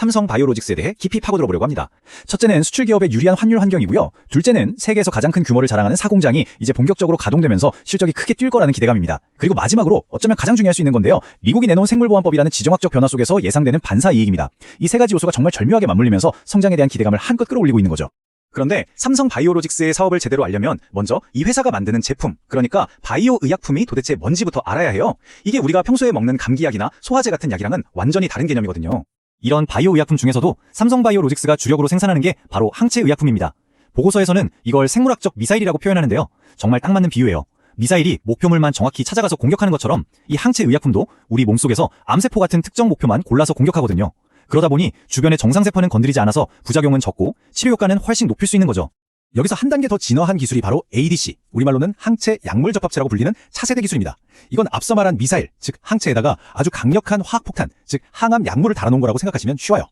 삼성 바이오로직스에 대해 깊이 파고들어 보려고 합니다. 첫째는 수출 기업의 유리한 환율 환경이고요. 둘째는 세계에서 가장 큰 규모를 자랑하는 사공장이 이제 본격적으로 가동되면서 실적이 크게 뛸 거라는 기대감입니다. 그리고 마지막으로 어쩌면 가장 중요할 수 있는 건데요. 미국이 내놓은 생물보안법이라는 지정학적 변화 속에서 예상되는 반사 이익입니다. 이 세 가지 요소가 정말 절묘하게 맞물리면서 성장에 대한 기대감을 한껏 끌어올리고 있는 거죠. 그런데 삼성 바이오로직스의 사업을 제대로 알려면 먼저 이 회사가 만드는 제품, 그러니까 바이오 의약품이 도대체 뭔지부터 알아야 해요. 이게 우리가 평소에 먹는 감기약이나 소화제 같은 약이랑은 완전히 다른 개념이거든요. 이런 바이오 의약품 중에서도 삼성 바이오로직스가 주력으로 생산하는 게 바로 항체 의약품입니다. 보고서에서는 이걸 생물학적 미사일이라고 표현하는데요. 정말 딱 맞는 비유예요. 미사일이 목표물만 정확히 찾아가서 공격하는 것처럼 이 항체 의약품도 우리 몸속에서 암세포 같은 특정 목표만 골라서 공격하거든요. 그러다 보니 주변의 정상세포는 건드리지 않아서 부작용은 적고 치료 효과는 훨씬 높일 수 있는 거죠. 여기서 한 단계 더 진화한 기술이 바로 ADC, 우리말로는 항체 약물 접합체라고 불리는 차세대 기술입니다. 이건 앞서 말한 미사일, 즉 항체에다가 아주 강력한 화학폭탄, 즉 항암 약물을 달아놓은 거라고 생각하시면 쉬워요.